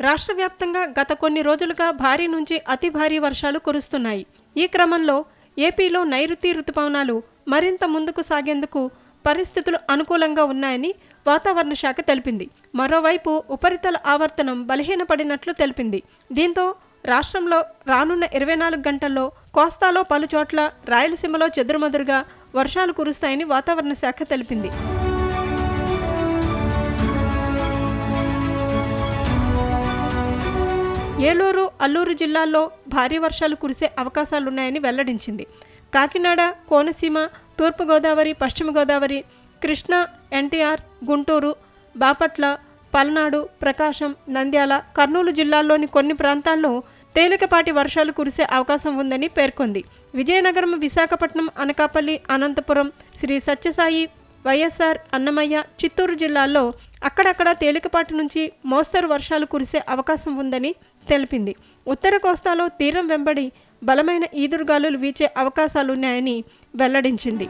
రాష్ట్ర వ్యాప్తంగా గత కొన్ని రోజులుగా భారీ నుంచి అతి భారీ వర్షాలు కురుస్తున్నాయి. ఈ క్రమంలో ఏపీలో నైరుతి రుతుపవనాలు మరింత ముందుకు సాగేందుకు పరిస్థితులు అనుకూలంగా ఉన్నాయని వాతావరణ శాఖ తెలిపింది. మరోవైపు ఉపరితల ఆవర్తనం బలహీనపడినట్లు తెలిపింది. దీంతో రాష్ట్రంలో రానున్న ఇరవై నాలుగు గంటల్లో కోస్తాలో పలుచోట్ల రాయలసీమలో చెదురుమదురుగా వర్షాలు కురుస్తాయని వాతావరణ శాఖ తెలిపింది. ఏలూరు అల్లూరు జిల్లాల్లో భారీ వర్షాలు కురిసే అవకాశాలున్నాయని వెల్లడించింది. కాకినాడ కోనసీమ తూర్పుగోదావరి పశ్చిమ గోదావరి కృష్ణా ఎన్టీఆర్ గుంటూరు బాపట్ల పల్నాడు ప్రకాశం నంద్యాల కర్నూలు జిల్లాల్లోని కొన్ని ప్రాంతాల్లో తేలికపాటి వర్షాలు కురిసే అవకాశం ఉందని పేర్కొంది. విజయనగరం విశాఖపట్నం అనకాపల్లి అనంతపురం శ్రీ సత్యసాయి వైఎస్ఆర్ అన్నమయ్య చిత్తూరు జిల్లాల్లో అక్కడక్కడ తేలికపాటి నుంచి మోస్తరు వర్షాలు కురిసే అవకాశం ఉందని తెలిపింది. ఉత్తర కోస్తాలో తీరం వెంబడి బలమైన ఈదురుగాలులు వీచే అవకాశాలున్నాయని వెల్లడించింది.